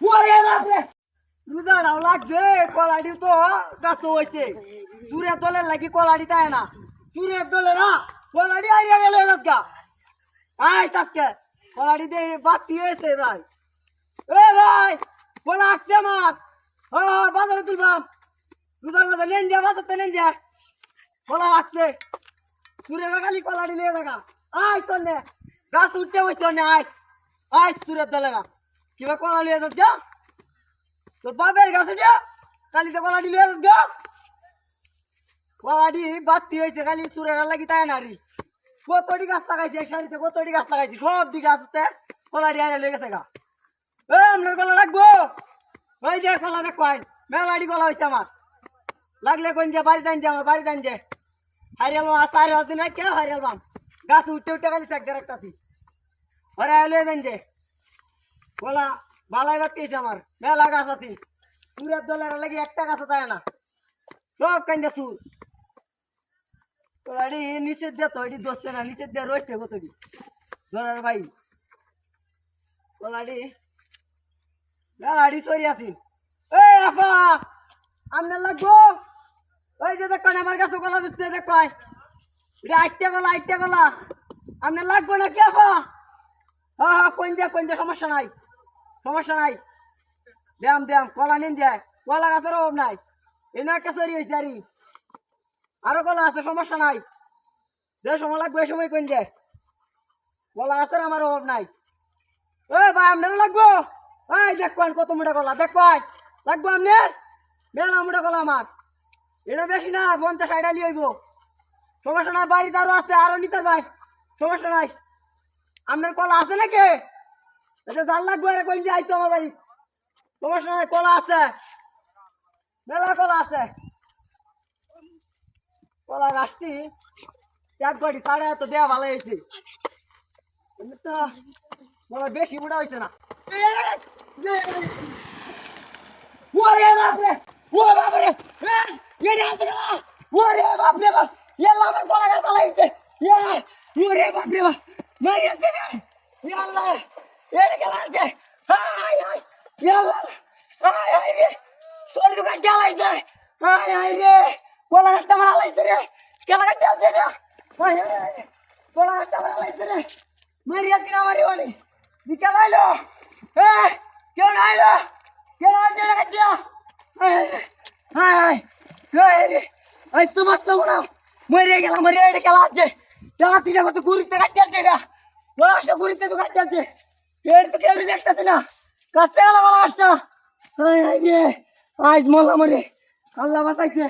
ওরে লাগছে, কলাডি তো হইছে। চুরের দলের লাগি কলাডি তাই না। চুরের না কলাডি আয় তাকে হয়েছে ভাই। এ ভাই কলা আসছে আমার। ও বাজারে তুলবাম। রুদার মধ্যে নেন যা, বাজারতে নেন যা। কলা আসছে। চুরে খালি কলাডি নিয়ে দেখা আয় চলে গাছ উঠতে বসছে আয়। আয় চুরের দলে না কিবা কলা নিয়ে যা তোর বাপের কাছে যা কালি তো কলাডি লিয়ে যা কলাডি বাতি হয়েছে খালি চুরের লাগি তাই না রে কতটি গাছ লাগাইছে এক সারিতে কতটি গাছ লাগাইছে সব দিকে আসতে কলাডি আরে লেগে গেছে গা। এ আপনার কলা লাগবো। ওই যে কলা দেখো আই মেলাডি কলা হয়েছে আমার লাগলে কোন যে বাড়িতে আনছে আমার বাড়িতে আনছে হারিয়াল মাছ সারি হচ্ছে না কে হারিয়াল মাম গাছ উঠতে উঠতে খালি চাক রাখতেছি ঘরে আইলে যে বলা, বালাই বাতিয়েছে আমার, মেলা গাছ আছে। সুরের দলের লাগি একটা গাছ তাই না। সব কান্দে সুর। তোরাডি নিচের দিয়ে তো এটি দোষছে না, নিচের দিয়ে রয়েছে কতটি ধরার ভাই। তোরাডি মেলাডি সরি আছি। এই আপা আপনার লাগবো? ওই যে দেখো, আমার কাছে গলা দিচ্ছে দেখো এটা আটটা গলা আটটা গলা। আপনার লাগবো না কি আপা হ্যাঁ হ্যাঁ কোন যে কোন যে সমস্যা নাই। সমস্যা নাই। ব্যায়াম ব্যায়াম, কলা নিন যায় কলা গাছের অভাব নাই। এনে একটা সরি হয়েছে আরি আরও কলা আছে, সমস্যা নাই। যে সময় লাগবে, ওই সময় কোন যায় কলা গাছের আমার অভাব নাই। এ ভাই আপনার লাগবো? এই দেখো কত মোটা কলা। দেখো লাগবো আপনার? মেলা মোটা কলা আমার। এটা বেশি না, পঞ্চাশ আলি হইব। সমস্যা নাই, বাড়িতে আরও আছে, আরও নিতে ভাই সমস্যা নাই। আপনার কলা আছে নাকি? এটা জাল লাগবে এটা কোন যাইতো আমার বাড়ি। তোমার সঙ্গে কলা আছে। মেলা কলা আছে। কলা গাছটি এক গাড়ি সাড়ে এত দেওয়া ভালো হয়েছে। বলা বেশি বুড়া হয়েছে না। ওরে বাপরে ও বাপরে এরে না ওরে বাপরে, বাপ ইয়াল্লা আমার গলা গাছ লাগাইছে ইয়া ওরে বাপরে, বাপ। মারি আছে রে ইয়াল্লা এরে গেলা আছে হাই হাই ইয়াল্লা হাই হাই রে তোর দোকান জ্বালাইছে হাই হাই রে গলা গাছটা মারা ওনি দিকে লাইলো এ কেউ নাইলো কেউ রে গাছটা হাই হাই হাই আজ তো মাছ নেব না গেলাম মরে এটা খেলা আছে রাত্রিটা কত ঘুরিতে কাটতে এটা? লাশটা ঘুরিতে তো কাটতে আছে। এর তো কেউ দেখতেছে না। কাটতে গেল রে। আজ মল্লা মরে। আল্লাহ বাঁচাইছে।